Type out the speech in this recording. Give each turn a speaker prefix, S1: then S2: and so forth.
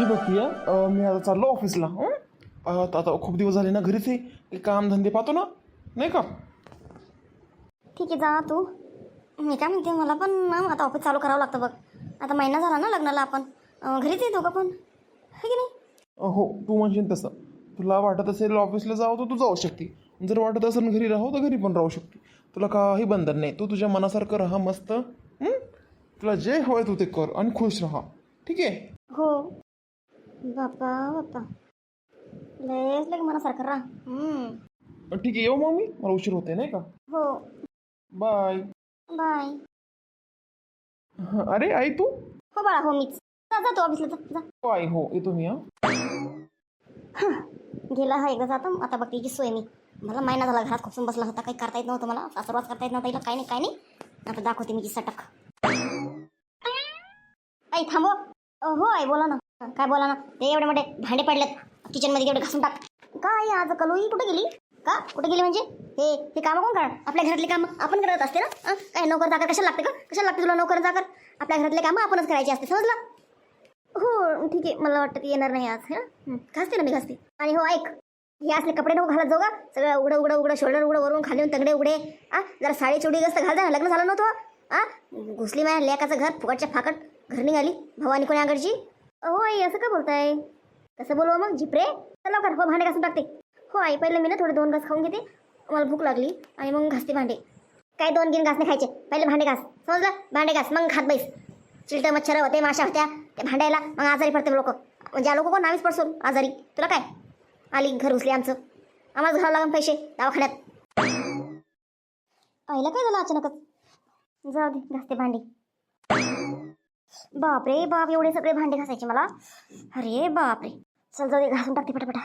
S1: हे बघ प्रिया अं, मी आता चाललो ऑफिसला हं? आता आता खूप दिवस झाले ना घरीच आहे. काम धंदे पाहतो ना. नाही का?
S2: ठीक आहे जा तू. मी काय म्हणते मला पण ना आता ऑफिस चालू करावं लागतं बघ. आता महिना झाला ना लग्नाला आपण. अं, घरीच आहे दोघं पण. है की नाही?
S1: अं, हो तू म्हणशील तसं. तुला वाटत असेल ऑफिसला जावं तर तू जाऊ शकते. जर वाटत असेल घरी राहू तर घरी पण राहू शकते. तुला काही बंधन नाही. तू तुझ्या मनासारखं राहा मस्त. हं? तुला जे हवंय तू ते कर आणि खुश राहा. ठीक आहे?
S2: हो. बाप्पा बाप्पा लयच लग मनासारखं राहा. हम्म.
S1: अं, ठीक आहे. येऊ मग मी? मला उशीर होते नाही का?
S2: हो.
S1: बाय.
S2: बाय.
S1: अरे आई तू?
S2: हो बाळा हो मीच. जा जा तू ऑफिसला जा जा.
S1: हो आई हो. येतो मी हा.
S2: गेला हा एकदा जातो. आता बघ तिची सोय मी. मला महिना झाला घरात खुपसून बसला होता. काही करता येत नव्हतं मला. सासरवास करता येत नव्हता हिला. काही नाही काही नाही. आता दाखवते मी सटक. आई थांबव. अ, हो आई बोला ना. काय बोला ना? ते एवढे मोठे भांडे पडलेत. किचनमध्ये एवढे घासून टाक. काय आज कलोई? कुठे गेली? का? कुठे गेली म्हणजे? हे हे कामं कोण करणार? आपल्या घरातले कामं आपण करत असते ना? काय नोकर जाकर कशाला लागते का? कशाला लागते तुला नोकर जाकर? आपल्या घरातले कामं आपणच करायची असते समजलं? हो ठीक आहे. मला वाटतं की येणार नाही आज हे? ना घासते ना मी घासते. आणि हो ऐक. हे असले कपडे नको घालत जाऊ का सगळं उघडं उघडं उघडं शोल्डर उघडं वरून खाली येऊन तगडे उघडे आ जरा साडी चोडी जास्त घाल ना लग्न झालं नव्हतं आ घुसली माझ्या लेकाचं घर फुकटच्या फाकट. घर निघाली भवानी कोणी आगडची हो आई असं का बोलताय? कसं बोलवा मग झिपरे चल लवकर हो भांडे घासून टाकते. हो आई पहिले मी ना थोडे दोन घास खाऊन घेते. मला भूक लागली आणि मग घासते भांडे. काय दोन गिन घास नाही खायचे? पहिले भांडे घास. समजलं? भांडे घास मग खात बैस. चिलटं मच्छर होते माशा होत्या. ते भांडायला मग आजारी पडते लोक. म्हणजे लोक कोण? आम्हीच पडसून. आजारी. तुला काय? आली घर उचली आमचं. आम्हाला घालावं लागून पैसे दवाखान्यात. आईला काय झालं अचानकच? जाऊ दे घासते भांडे. बापरे बाप एवढे सगळे भांडे घासायचे मला. अरे बापरे. चल जाऊ दे घासून टाकते पटापटा.